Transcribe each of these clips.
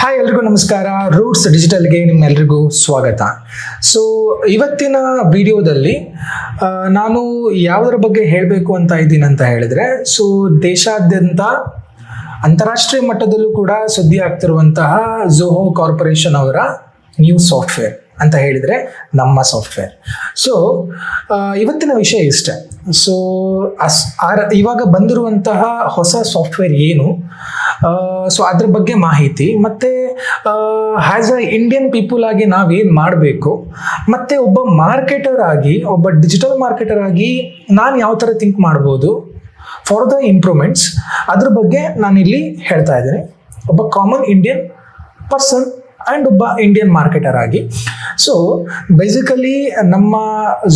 Hi ಎಲ್ರಿಗೂ ನಮಸ್ಕಾರ. Roots ಡಿಜಿಟಲ್ಗೆ ನಿಮ್ಮೆಲ್ರಿಗೂ ಸ್ವಾಗತ. ಸೊ ಇವತ್ತಿನ ವಿಡಿಯೋದಲ್ಲಿ ನಾನು ಯಾವುದರ ಬಗ್ಗೆ ಹೇಳಬೇಕು ಅಂತ ಇದ್ದೀನಿ ಅಂತ ಹೇಳಿದ್ರೆ ಸೊ ದೇಶಾದ್ಯಂತ ಅಂತಾರಾಷ್ಟ್ರೀಯ ಮಟ್ಟದಲ್ಲೂ ಕೂಡ ಸುದ್ದಿ ಆಗ್ತಿರುವಂತಹ ಝೋಹೋ ಕಾರ್ಪೊರೇಷನ್ ಅವರ ನ್ಯೂ ಸಾಫ್ಟ್ವೇರ್ ಅಂತ ಹೇಳಿದರೆ ನಮ್ಮ ಸಾಫ್ಟ್ವೇರ್ ಸೊ ಇವತ್ತಿನ ವಿಷಯ ಇಷ್ಟೆ. ಸೊ ಅಸ್ ಇವಾಗ ಬಂದಿರುವಂತಹ ಹೊಸ ಸಾಫ್ಟ್ವೇರ್ ಏನು? ಸೊ ಅದ್ರ ಬಗ್ಗೆ ಮಾಹಿತಿ. ಮತ್ತು ಹ್ಯಾಸ್ ಅ ಇಂಡಿಯನ್ ಪೀಪಲ್ ಆಗಿ ನಾವೇನು ಮಾಡಬೇಕು? ಮತ್ತು ಒಬ್ಬ ಮಾರ್ಕೆಟರ್ ಆಗಿ, ಒಬ್ಬ ಡಿಜಿಟಲ್ ಮಾರ್ಕೆಟರ್ ಆಗಿ ನಾನು ಯಾವ ಥರ ಥಿಂಕ್ ಮಾಡ್ಬೋದು? ಫಾರ್ ದ ಇಂಪ್ರೂವ್ಮೆಂಟ್ಸ್ ಅದ್ರ ಬಗ್ಗೆ ನಾನಿಲ್ಲಿ ಹೇಳ್ತಾ ಇದ್ದೀನಿ. ಒಬ್ಬ ಕಾಮನ್ ಇಂಡಿಯನ್ ಪರ್ಸನ್ ಆ್ಯಂಡ್ ಒಬ್ಬ ಇಂಡಿಯನ್ ಮಾರ್ಕೆಟರ್ ಆಗಿ. ಸೊ ಬೇಸಿಕಲಿ ನಮ್ಮ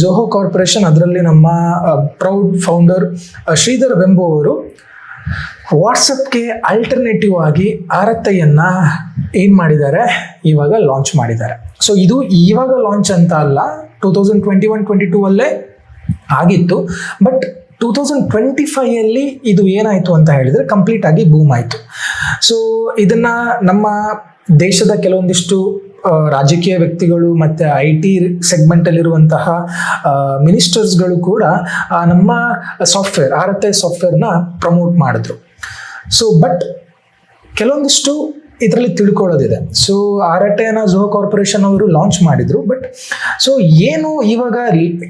ಝೋಹೋ ಕಾರ್ಪೊರೇಷನ್ ಅದರಲ್ಲಿ ನಮ್ಮ ಪ್ರೌಡ್ ಫೌಂಡರ್ ಶ್ರೀಧರ್ ವೆಂಬು ಅವರು ವಾಟ್ಸಪ್ಗೆ ಆಲ್ಟರ್ನೇಟಿವ್ ಆಗಿ ಆರತ್ತೈಯನ್ನು ಏನು ಮಾಡಿದ್ದಾರೆ? ಇವಾಗ ಲಾಂಚ್ ಮಾಡಿದ್ದಾರೆ. ಸೊ ಇದು ಇವಾಗ ಲಾಂಚ್ ಅಂತ ಅಲ್ಲ two thousand twenty one twenty two ಅಲ್ಲೇ ಆಗಿತ್ತು. ಬಟ್ ಟೂ ತೌಸಂಡ್ ಟ್ವೆಂಟಿ ಫೈಯಲ್ಲಿ ಇದು ಏನಾಯಿತು ಅಂತ ಹೇಳಿದರೆ ಕಂಪ್ಲೀಟ್ ಆಗಿ ಬೂಮ್ ಆಯಿತು. ಸೊ ಇದನ್ನು ನಮ್ಮ ದೇಶದ ಕೆಲವೊಂದಿಷ್ಟು ರಾಜಕೀಯ ವ್ಯಕ್ತಿಗಳು ಮತ್ತು ಐ ಟಿ ಸೆಗ್ಮೆಂಟಲ್ಲಿರುವಂತಹ ಮಿನಿಸ್ಟರ್ಸ್ಗಳು ಕೂಡ ನಮ್ಮ ಸಾಫ್ಟ್ವೇರ್ ಆರತ್ತೆ ಸಾಫ್ಟ್ವೇರ್ನ ಪ್ರಮೋಟ್ ಮಾಡಿದ್ರು. ಸೊ ಬಟ್ ಕೆಲವೊಂದಿಷ್ಟು ಇದರಲ್ಲಿ ತಿಳ್ಕೊಳ್ಳೋದಿದೆ. ಸೊ ಆರ್ ಎಟ್ ಐನ ಝೋ ಕಾರ್ಪೊರೇಷನ್ ಅವರು ಲಾಂಚ್ ಮಾಡಿದ್ರು ಬಟ್ ಸೊ ಏನು ಇವಾಗ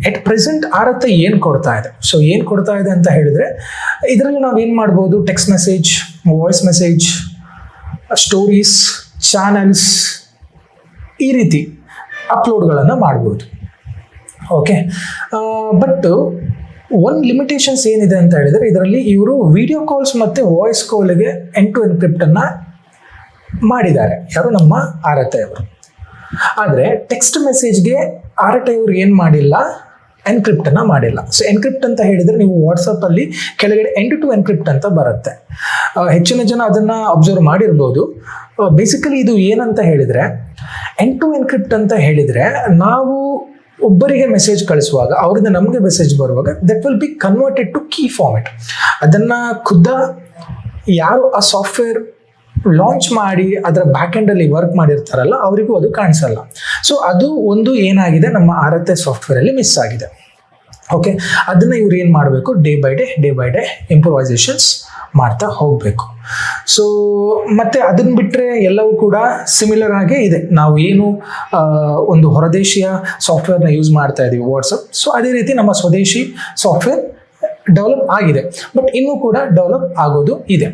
ಎಟ್ ಪ್ರೆಸೆಂಟ್ ಆರತೆ ಏನು ಕೊಡ್ತಾ ಇದೆ? ಸೊ ಏನು ಕೊಡ್ತಾ ಇದೆ ಅಂತ ಹೇಳಿದ್ರೆ, ಇದರಲ್ಲಿ ನಾವೇನು ಮಾಡ್ಬೋದು? Text message voice message stories channels ಈ ರೀತಿ ಅಪ್ಲೋಡ್ಗಳನ್ನು ಮಾಡ್ಬೋದು. ಓಕೆ ಬಟ್ ಒಂದು ಲಿಮಿಟೇಷನ್ಸ್ ಏನಿದೆ ಅಂತ ಹೇಳಿದರೆ, ಇದರಲ್ಲಿ ಇವರು ವಿಡಿಯೋ ಕಾಲ್ಸ್ ಮತ್ತು ವಾಯ್ಸ್ ಕಾಲ್ಗೆ ಎನ್ ಟು ಎನ್ಕ್ರಿಪ್ಟನ್ನು ಮಾಡಿದ್ದಾರೆ. ಯಾರು? ನಮ್ಮ ಆರತೆ ಅವರು. ಆದರೆ ಟೆಕ್ಸ್ಟ್ ಮೆಸೇಜ್ಗೆ ಆರಟೆ ಅವರು ಏನು ಮಾಡಿಲ್ಲ ಎನ್ಕ್ರಿಪ್ಟನ್ನು ಮಾಡಿಲ್ಲ. ಸೊ ಎನ್ಕ್ರಿಪ್ಟ್ ಅಂತ ಹೇಳಿದರೆ ನೀವು ವಾಟ್ಸಪ್ಪಲ್ಲಿ ಕೆಳಗಡೆ ಎಂಡ್ ಟು ಎನ್ಕ್ರಿಪ್ಟ್ ಅಂತ ಬರುತ್ತೆ. ಹೆಚ್ಚಿನ ಜನ ಅದನ್ನು ಅಬ್ಸರ್ವ್ ಮಾಡಿರ್ಬೋದು. ಬೇಸಿಕಲಿ ಇದು ಏನಂತ ಹೇಳಿದರೆ ಎಂಡ್ ಟು ಎನ್ಕ್ರಿಪ್ಟ್ ಅಂತ ಹೇಳಿದರೆ, ನಾವು ಒಬ್ಬರಿಗೆ ಮೆಸೇಜ್ ಕಳಿಸುವಾಗ, ಅವರಿಂದ ನಮಗೆ ಮೆಸೇಜ್ ಬರುವಾಗ that will be converted to key format ಅದನ್ನು ಖುದ್ದ ಯಾರು ಆ ಸಾಫ್ಟ್ವೇರ್ ಲಾಂಚ್ ಮಾಡಿ, ಅದರ ಬ್ಯಾಕ್ ಎಂಡಲ್ಲಿ ವರ್ಕ್ ಮಾಡಿರ್ತಾರಲ್ಲ, ಅವರಿಗೂ ಅದು ಕಾಣಿಸಲ್ಲ. ಸೊ ಅದು ಒಂದು ಏನಾಗಿದೆ, ನಮ್ಮ ಆರತ್ತೆ ಸಾಫ್ಟ್ವೇರಲ್ಲಿ ಮಿಸ್ ಆಗಿದೆ. ಓಕೆ ಅದನ್ನು ಇವ್ರು ಏನು ಮಾಡಬೇಕು? Day by day day by day improvisations ಮಾಡ್ತಾ ಹೋಗಬೇಕು. ಸೊ ಮತ್ತು ಅದನ್ನು ಬಿಟ್ಟರೆ ಎಲ್ಲವೂ ಕೂಡ ಸಿಮಿಲರ್ ಆಗೇ ಇದೆ. ನಾವು ಏನು ಒಂದು ಹೊರದೇಶೀಯ ಸಾಫ್ಟ್ವೇರ್ನ ಯೂಸ್ ಮಾಡ್ತಾ ಇದ್ದೀವಿ ವಾಟ್ಸಪ್ ಸೊ ಅದೇ ರೀತಿ ನಮ್ಮ ಸ್ವದೇಶಿ ಸಾಫ್ಟ್ವೇರ್ ಡೆವಲಪ್ ಆಗಿದೆ. ಬಟ್ ಇನ್ನೂ ಕೂಡ ಡೆವಲಪ್ ಆಗೋದು ಇದೆ.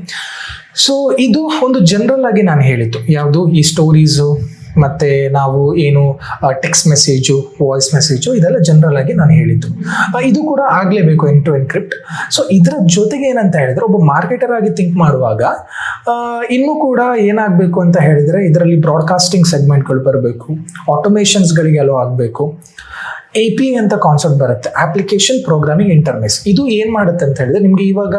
ಸೊ ಇದು ಒಂದು ಜನರಲ್ ಆಗಿ ನಾನು ಹೇಳಿದ್ದು. ಯಾವುದು? ಈ ಸ್ಟೋರೀಸು ಮತ್ತು ನಾವು ಏನು ಟೆಕ್ಸ್ಟ್ ಮೆಸೇಜು ವಾಯ್ಸ್ ಮೆಸೇಜು ಇದೆಲ್ಲ ಜನರಲ್ ಆಗಿ ನಾನು ಹೇಳಿದ್ದು. ಇದು ಕೂಡ ಆಗಲೇಬೇಕು ಎನ್ ಟು ಎನ್ಕ್ರಿಪ್ಟ್ ಸೊ ಇದರ ಜೊತೆಗೆ ಏನಂತ ಹೇಳಿದ್ರೆ, ಒಬ್ಬ ಮಾರ್ಕೆಟರ್ ಆಗಿ ಥಿಂಕ್ ಮಾಡುವಾಗ ಇನ್ನೂ ಕೂಡ ಏನಾಗಬೇಕು ಅಂತ ಹೇಳಿದರೆ, ಇದರಲ್ಲಿ ಬ್ರಾಡ್ಕಾಸ್ಟಿಂಗ್ ಸೆಗ್ಮೆಂಟ್ಗಳು ಬರಬೇಕು ಆಟೋಮೇಷನ್ಸ್ಗಳಿಗೆ ಅಲೋ ಆಗಬೇಕು ಎ ಪಿ ಅಂತ ಕಾನ್ಸೆಪ್ಟ್ ಬರುತ್ತೆ ಅಪ್ಲಿಕೇಶನ್ ಪ್ರೋಗ್ರಾಮಿಂಗ್ ಇಂಟರ್ಮೇಸ್ ಇದು ಏನು ಮಾಡುತ್ತೆ ಅಂತ ಹೇಳಿದ್ರೆ, ನಿಮಗೆ ಇವಾಗ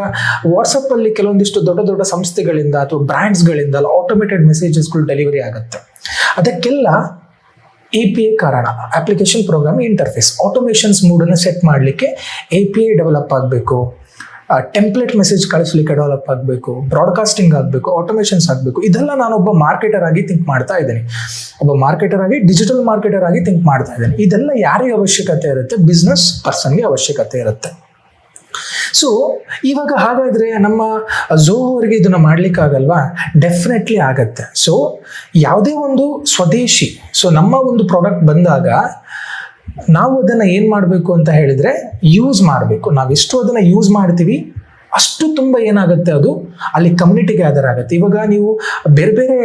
ವಾಟ್ಸಪ್ಪಲ್ಲಿ ಕೆಲವೊಂದಿಷ್ಟು ದೊಡ್ಡ ದೊಡ್ಡ ಸಂಸ್ಥೆಗಳಿಂದ ಅಥವಾ ಬ್ರ್ಯಾಂಡ್ಸ್ಗಳಿಂದ ಆಟೋಮೇಟೆಡ್ ಮೆಸೇಜಸ್ಗಳು ಡೆಲಿವರಿ ಆಗುತ್ತೆ. ಅದಕ್ಕೆಲ್ಲ ಎ ಪಿ ಎ ಕಾರಣ ಅಪ್ಲಿಕೇಶನ್ ಪ್ರೋಗ್ರಾಮ್ ಇಂಟರ್ಫೇಸ್ ಆಟೋಮೇಷನ್ಸ್ ಮೂಡನ್ನು ಸೆಟ್ ಮಾಡಲಿಕ್ಕೆ ಎ ಪಿ ಐ ಡೆವಲಪ್ ಆಗಬೇಕು. ಟೆಂಪ್ಲೇಟ್ ಮೆಸೇಜ್ ಕಳಿಸ್ಲಿಕ್ಕೆ ಡೆವಲಪ್ ಆಗಬೇಕು ಬ್ರಾಡ್ಕಾಸ್ಟಿಂಗ್ ಆಗಬೇಕು ಆಟೋಮೇಷನ್ಸ್ ಆಗಬೇಕು. ಇದೆಲ್ಲ ನಾನು ಒಬ್ಬ ಮಾರ್ಕೆಟರ್ ಆಗಿ ಥಿಂಕ್ ಮಾಡ್ತಾ ಇದ್ದೀನಿ. ಒಬ್ಬ ಮಾರ್ಕೆಟರ್ ಆಗಿ ಡಿಜಿಟಲ್ ಮಾರ್ಕೆಟರ್ ಆಗಿ ಥಿಂಕ್ ಮಾಡ್ತಾ ಇದ್ದೀನಿ. ಇದೆಲ್ಲ ಯಾರಿಗೆ ಅವಶ್ಯಕತೆ ಇರುತ್ತೆ? ಬಿಸ್ನೆಸ್ ಪರ್ಸನ್ಗೆ ಅವಶ್ಯಕತೆ ಇರುತ್ತೆ. ಸೊ ಇವಾಗ ಹಾಗಾದರೆ ನಮ್ಮ ಝೋ ಅವರಿಗೆ ಇದನ್ನು ಮಾಡಲಿಕ್ಕಾಗಲ್ವಾ? ಡೆಫಿನೆಟ್ಲಿ ಆಗತ್ತೆ. ಸೊ ಯಾವುದೇ ಒಂದು ಸ್ವದೇಶಿ ಸೊ ನಮ್ಮ ಒಂದು ಪ್ರಾಡಕ್ಟ್ ಬಂದಾಗ ನಾವು ಅದನ್ನು ಏನು ಮಾಡಬೇಕು ಅಂತ ಹೇಳಿದರೆ ಯೂಸ್ ಮಾಡಬೇಕು. ನಾವು ಎಷ್ಟು ಅದನ್ನು ಯೂಸ್ ಮಾಡ್ತೀವಿ, ಅಷ್ಟು ತುಂಬ ಏನಾಗುತ್ತೆ ಅದು? ಅಲ್ಲಿ ಕಮ್ಯುನಿಟಿ ಗ್ಯಾದರ್ ಆಗುತ್ತೆ. ಇವಾಗ ನೀವು ಬೇರೆ ಬೇರೆ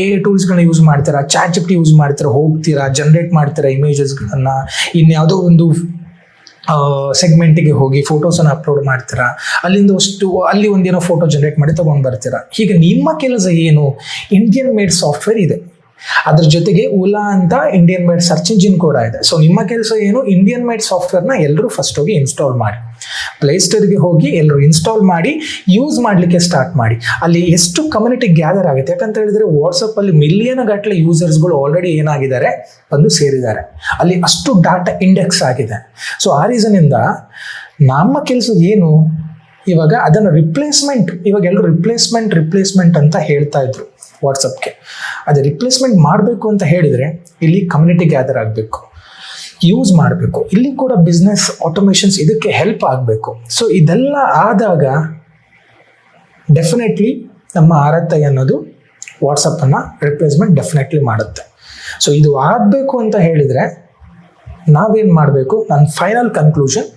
ಎ ಟೂಲ್ಸ್ಗಳನ್ನ ಯೂಸ್ ಮಾಡ್ತೀರಾ? ಚಾಟ್ ಯೂಸ್ ಮಾಡ್ತೀರಾ? ಹೋಗ್ತೀರಾ? ಜನ್ರೇಟ್ ಮಾಡ್ತೀರಾ ಇಮೇಜಸ್ಗಳನ್ನು ಇನ್ಯಾವುದೋ ಒಂದು ಸೆಗ್ಮೆಂಟಿಗೆ ಹೋಗಿ ಫೋಟೋಸನ್ನು ಅಪ್ಲೋಡ್ ಮಾಡ್ತೀರಾ? ಅಲ್ಲಿಂದ ಅಷ್ಟು, ಅಲ್ಲಿ ಒಂದೇನೋ ಫೋಟೋ ಜನರೇಟ್ ಮಾಡಿ ತೊಗೊಂಡು ಬರ್ತೀರಾ? ಹೀಗೆ ನಿಮ್ಮ ಕೆಲಸ ಏನು? ಇಂಡಿಯನ್ ಮೇಡ್ ಸಾಫ್ಟ್ವೇರ್ ಇದೆ. ಅದ್ರ ಜೊತೆಗೆ ಓಲಾ ಅಂತ ಇಂಡಿಯನ್ ಮೇಡ್ ಸರ್ಚ್ ಇಂಜಿನ್ ಕೂಡ ಇದೆ. ಸೊ ನಿಮ್ಮ ಕೆಲಸ ಏನು? ಇಂಡಿಯನ್ ಮೇಡ್ ಸಾಫ್ಟ್ವೇರ್ನ ಎಲ್ಲರೂ ಫಸ್ಟ್ ಹೋಗಿ ಇನ್ಸ್ಟಾಲ್ ಮಾಡಿ. ಪ್ಲೇಸ್ಟೋರ್ಗೆ ಹೋಗಿ ಎಲ್ಲರೂ ಇನ್ಸ್ಟಾಲ್ ಮಾಡಿ ಯೂಸ್ ಮಾಡಲಿಕ್ಕೆ ಸ್ಟಾರ್ಟ್ ಮಾಡಿ. ಅಲ್ಲಿ ಎಷ್ಟು ಕಮ್ಯುನಿಟಿ ಗ್ಯಾದರ್ ಆಗುತ್ತೆ? ಯಾಕಂತ ಹೇಳಿದ್ರೆ ವಾಟ್ಸಪ್ಪಲ್ಲಿ ಮಿಲಿಯನ್ ಗಟ್ಟಲೆ ಯೂಸರ್ಸ್ಗಳು ಆಲ್ರೆಡಿ ಏನಾಗಿದ್ದಾರೆ? ಬಂದು ಸೇರಿದ್ದಾರೆ. ಅಲ್ಲಿ ಅಷ್ಟು ಡಾಟಾ ಇಂಡೆಕ್ಸ್ ಆಗಿದೆ. ಸೊ ಆ ರೀಸನಿಂದ ನಮ್ಮ ಕೆಲಸ ಏನು? ಇವಾಗ ಅದನ್ನು ರಿಪ್ಲೇಸ್ಮೆಂಟ್ ಇವಾಗ ಎಲ್ಲರೂ ರಿಪ್ಲೇಸ್ಮೆಂಟ್ ರಿಪ್ಲೇಸ್ಮೆಂಟ್ ಅಂತ ಹೇಳ್ತಾ ಇದ್ರು ವಾಟ್ಸಪ್ಗೆ ಅದೇ ರಿಪ್ಲೇಸ್ಮೆಂಟ್ ಮಾಡಬೇಕು ಅಂತ ಹೇಳಿದರೆ ಇಲ್ಲಿ ಕಮ್ಯುನಿಟಿ ಗ್ಯಾದರ್ ಆಗಬೇಕು. ಯೂಸ್ ಮಾಡಬೇಕು. ಇಲ್ಲಿ ಕೂಡ ಬಿಸ್ನೆಸ್ ಆಟೋಮೇಷನ್ಸ್ ಇದಕ್ಕೆ ಹೆಲ್ಪ್ ಆಗಬೇಕು. ಸೊ ಇದೆಲ್ಲ ಆದಾಗ ಡೆಫಿನೆಟ್ಲಿ ನಮ್ಮ ಆರತ್ತ ಅನ್ನೋದು ವಾಟ್ಸಪ್ಪನ್ನು ರಿಪ್ಲೇಸ್ಮೆಂಟ್ ಡೆಫಿನೆಟ್ಲಿ ಮಾಡುತ್ತೆ. ಸೊ ಇದು ಆಗಬೇಕು ಅಂತ ಹೇಳಿದರೆ ನಾವೇನು ಮಾಡಬೇಕು? ನನ್ನ ಫೈನಲ್ ಕನ್ಕ್ಲೂಷನ್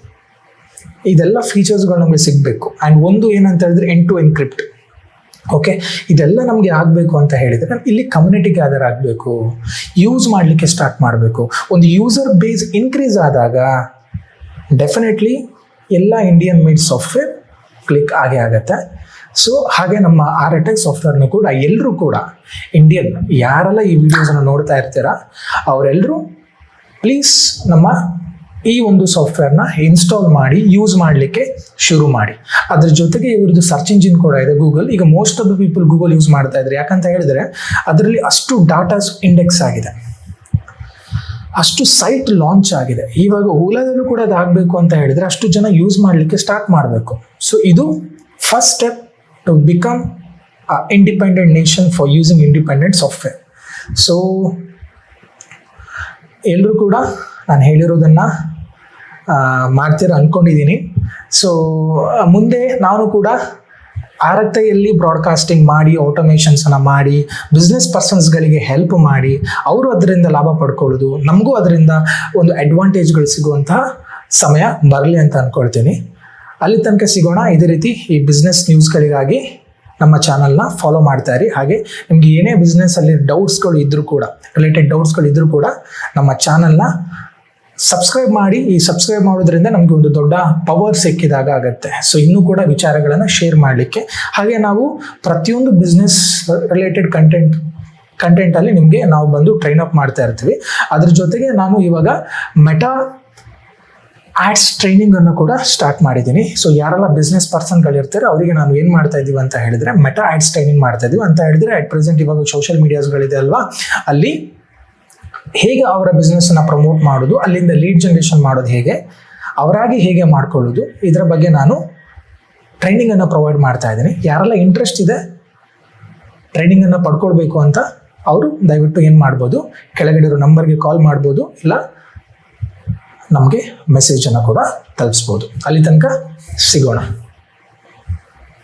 ಇದೆಲ್ಲ ಫೀಚರ್ಸ್ಗಳು ನಮಗೆ ಸಿಗಬೇಕು. ಆ್ಯಂಡ್ ಒಂದು ಏನಂತ ಹೇಳಿದ್ರೆ ಎಂಟು ಎನ್ಕ್ರಿಪ್ಟ್ ಓಕೆ ಇದೆಲ್ಲ ನಮಗೆ ಆಗಬೇಕು ಅಂತ ಹೇಳಿದರೆ ಇಲ್ಲಿ ಕಮ್ಯುನಿಟಿ ಗ್ಯಾದರ್ ಆಗಬೇಕು. ಯೂಸ್ ಮಾಡಲಿಕ್ಕೆ ಸ್ಟಾರ್ಟ್ ಮಾಡಬೇಕು. ಒಂದು ಯೂಸರ್ ಬೇಸ್ ಇನ್ಕ್ರೀಸ್ ಆದಾಗ ಡೆಫಿನೆಟ್ಲಿ ಎಲ್ಲ ಇಂಡಿಯನ್ ಮೇಡ್ ಸಾಫ್ಟ್ವೇರ್ ಕ್ಲಿಕ್ ಆಗೇ ಆಗುತ್ತೆ. ಸೊ ಹಾಗೆ ನಮ್ಮ ಆರ್ ಎ ಟೆಕ್ ಸಾಫ್ಟ್ವೇರ್ನು ಕೂಡ ಎಲ್ಲರೂ ಕೂಡ ಇಂಡಿಯನ್ ಯಾರೆಲ್ಲ ಈ ವಿಡಿಯೋಸನ್ನು ನೋಡ್ತಾ ಇರ್ತೀರಾ ಅವರೆಲ್ಲರೂ ಪ್ಲೀಸ್ ನಮ್ಮ ಈ ಒಂದು ಸಾಫ್ಟ್ವೇರ್ನ ಇನ್ಸ್ಟಾಲ್ ಮಾಡಿ ಯೂಸ್ ಮಾಡಲಿಕ್ಕೆ ಶುರು ಮಾಡಿ. ಅದ್ರ ಜೊತೆಗೆ ಇವ್ರದ್ದು ಸರ್ಚ್ ಇಂಜಿನ್ ಕೂಡ ಇದೆ ಗೂಗಲ್ ಈಗ most of the people Google use ಮಾಡ್ತಾ ಇದ್ದಾರೆ. ಯಾಕಂತ ಹೇಳಿದ್ರೆ, ಅದರಲ್ಲಿ ಅಷ್ಟು ಡಾಟಾಸ್ ಇಂಡೆಕ್ಸ್ ಆಗಿದೆ. ಅಷ್ಟು ಸೈಟ್ ಲಾಂಚ್ ಆಗಿದೆ. ಇವಾಗ ಓಲಾದಲ್ಲೂ ಕೂಡ ಅದಾಗಬೇಕು ಅಂತ ಹೇಳಿದ್ರೆ, ಅಷ್ಟು ಜನ ಯೂಸ್ ಮಾಡಲಿಕ್ಕೆ ಸ್ಟಾರ್ಟ್ ಮಾಡಬೇಕು. ಸೊ ಇದು first step to become independent nation for using independent software so ಎಲ್ಲರೂ ಕೂಡ ನಾನು ಹೇಳಿರೋದನ್ನು ಮಾಡ್ತೀರ ಅಂದ್ಕೊಂಡಿದ್ದೀನಿ ಸೊ ಮುಂದೆ ನಾನು ಕೂಡ ಆರತೆಯಲ್ಲಿ ಬ್ರಾಡ್ಕಾಸ್ಟಿಂಗ್ ಮಾಡಿ ಆಟೋಮೇಷನ್ಸನ್ನು ಮಾಡಿ ಬಿಸ್ನೆಸ್ ಪರ್ಸನ್ಸ್ಗಳಿಗೆ ಹೆಲ್ಪ್ ಮಾಡಿ, ಅವರು ಅದರಿಂದ ಲಾಭ ಪಡ್ಕೊಳ್ಳೋದು, ನಮಗೂ ಅದರಿಂದ ಒಂದು ಅಡ್ವಾಂಟೇಜ್ಗಳು ಸಿಗುವಂತಹ ಸಮಯ ಬರಲಿ ಅಂತ ಅಂದ್ಕೊಳ್ತೀನಿ ಅಲ್ಲಿ ತನಕ ಸಿಗೋಣ, ಇದೇ ರೀತಿ ಈ ಬಿಸ್ನೆಸ್ ನ್ಯೂಸ್ಗಳಿಗಾಗಿ ನಮ್ಮ ಚಾನಲ್ನ ಫಾಲೋ ಮಾಡ್ತಾ ಇರಿ. ಹಾಗೆ ನಿಮಗೆ ಏನೇ ಬಿಸ್ನೆಸ್ಸಲ್ಲಿ ಡೌಟ್ಸ್ಗಳು ಇದ್ದರೂ ಕೂಡ ರಿಲೇಟೆಡ್ ಡೌಟ್ಸ್ಗಳು ಇದ್ದರೂ ಕೂಡ ನಮ್ಮ ಚಾನಲ್ನ ಸಬ್ಸ್ಕ್ರೈಬ್ ಮಾಡಿ, ಈ ಸಬ್ಸ್ಕ್ರೈಬ್ ಮಾಡೋದ್ರಿಂದ ನಮಗೆ ಒಂದು ದೊಡ್ಡ ಪವರ್ ಸಿಕ್ಕಿದಾಗ ಆಗುತ್ತೆ. ಸೊ ಇನ್ನೂ ಕೂಡ ವಿಚಾರಗಳನ್ನು ಶೇರ್ ಮಾಡಲಿಕ್ಕೆ. ಹಾಗೆ ನಾವು ಪ್ರತಿಯೊಂದು ಬಿಸ್ನೆಸ್ ರಿಲೇಟೆಡ್ ಕಂಟೆಂಟ್ ಕಂಟೆಂಟಲ್ಲಿ ನಿಮಗೆ ನಾವು ಬಂದು ಟ್ರೈನ್ ಅಪ್ ಮಾಡ್ತಾ ಇರ್ತೀವಿ. ಅದ್ರ ಜೊತೆಗೆ ನಾನು ಇವಾಗ ಮೆಟಾ ಆಡ್ಸ್ ಟ್ರೈನಿಂಗ್ ಅನ್ನು ಕೂಡ ಸ್ಟಾರ್ಟ್ ಮಾಡಿದ್ದೀನಿ. ಸೊ ಯಾರೆಲ್ಲ ಬಿಸ್ನೆಸ್ ಪರ್ಸನ್ಗಳಿರ್ತಾರೆ ಅವರಿಗೆ ನಾನು ಏನು ಮಾಡ್ತಾ ಇದ್ದೀವಿ ಅಂತ ಹೇಳಿದ್ರೆ ಮೆಟಾ ಆಡ್ಸ್ ಟ್ರೈನಿಂಗ್ ಮಾಡ್ತಾ ಇದೀವಿ ಅಂತ ಹೇಳಿದ್ರೆ ಅಟ್ ಪ್ರೆಸೆಂಟ್ ಇವಾಗ ಸೋಷಿಯಲ್ ಮೀಡಿಯಾಸ್ಗಳಿದೆ ಅಲ್ವಾ? ಅಲ್ಲಿ ಹೇಗೆ ಅವರ ಬಿಸ್ನೆಸ್ಸನ್ನು ಪ್ರಮೋಟ್ ಮಾಡೋದು, ಅಲ್ಲಿಂದ ಲೀಡ್ ಜನರೇಷನ್ ಮಾಡೋದು ಹೇಗೆ, ಅವರಾಗಿ ಹೇಗೆ ಮಾಡ್ಕೊಳ್ಳೋದು, ಇದರ ಬಗ್ಗೆ ನಾನು ಟ್ರೈನಿಂಗನ್ನು ಪ್ರೊವೈಡ್ ಮಾಡ್ತಾ ಇದ್ದೀನಿ. ಯಾರೆಲ್ಲ ಇಂಟ್ರೆಸ್ಟ್ ಇದೆ ಟ್ರೈನಿಂಗನ್ನು ಪಡ್ಕೊಳ್ಬೇಕು ಅಂತ ಅವರು ದಯವಿಟ್ಟು ಏನು ಮಾಡ್ಬೋದು, ಕೆಳಗಡೆ ನಂಬರ್ಗೆ ಕಾಲ್ ಮಾಡ್ಬೋದು, ಇಲ್ಲ ನಮಗೆ ಮೆಸೇಜನ್ನು ಕೂಡ ತಲುಪಿಸ್ಬೋದು. ಅಲ್ಲಿ ತನಕ ಸಿಗೋಣ.